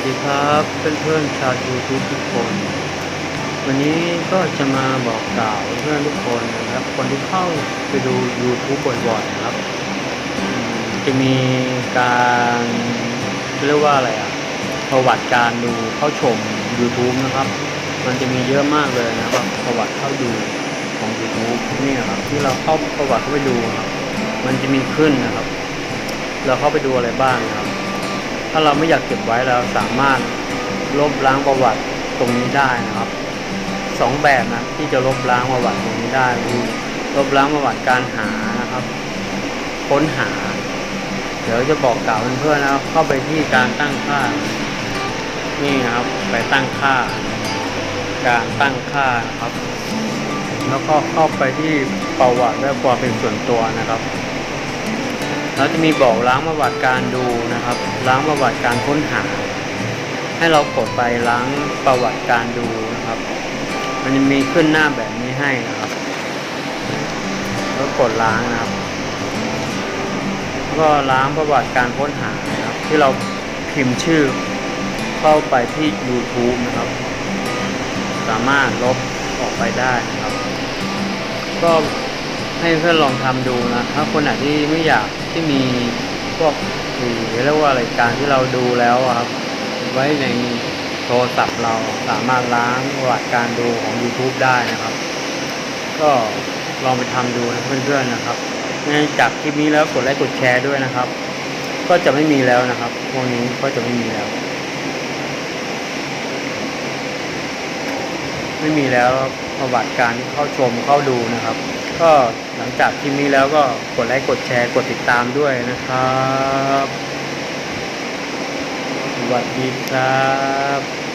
วัสดีครับเพื่อนๆชาว YouTube ทุกคน วันนี้ก็จะมาบอกกล่าวเพื่อนทุกคนนะครับ คนที่เข้าไปดู YouTube บ่อยๆนะครับ จะมีการเรียกว่าอะไรอะประวัติการดูเข้าชม YouTube นะครับ มันจะมีเยอะมากเลยนะครับประวัติเข้าดูของ YouTube นี่นะครับที่เราเข้าประวัติเข้าไปดูครับมันจะมีขึ้นนะครับ เราเข้าไปดูอะไรบ้างนะครับ ถ้าเราไม่อยากเก็บไว้เราสามารถลบล้างประวัติตรงนี้ได้นะครับสองแบบนะที่จะลบล้างประวัติตรงนี้ได้คือลบล้างประวัติการหานะครับ ค้นหา เดี๋ยวจะบอกกล่าวเพื่อนๆนะครับ เข้าไปที่การตั้งค่า นี่นะครับไปตั้งค่า การตั้งค่านะครับ แล้วก็เข้าไปที่ประวัติและความเป็นส่วนตัวนะครับ เราจะมีบอกล้างประวัติการดูนะครับ ล้างประวัติการค้นหา ให้เรากดไปล้างประวัติการดูนะครับ มันจะมีขึ้นหน้าแบบนี้ให้นะครับแล้วกดล้างนะครับ ก็ล้างประวัติการค้นหานะครับ ที่เราพิมพ์ชื่อเข้าไปที่ YouTube นะครับ สามารถลบออกไปได้นะครับ ก็ ให้เพื่อนลองทำดูนะถ้าคนไหนที่ไม่อยากที่มีพวกคือเรียกว่าอะไรายการที่เราดูแล้วครับ ไว้ในโทรศัพท์เราสามารถล้างประวัติการดูของ YouTube ได้นะครับ ก็ลองไปทำดูนะเพื่อนๆนะครับในจากคลิปนี้แล้วกดไลค์กดแชร์ด้วยนะครับ ก็จะไม่มีแล้วนะครับพวกนี้ก็จะไม่มีแล้ว ไม่มีแล้วประวัติการเข้าชมเข้าดูนะครับ ก็หลังจากคลิปนี้แล้วก็กดไลค์กดแชร์กดติดตามด้วยนะครับ สวัสดีครับ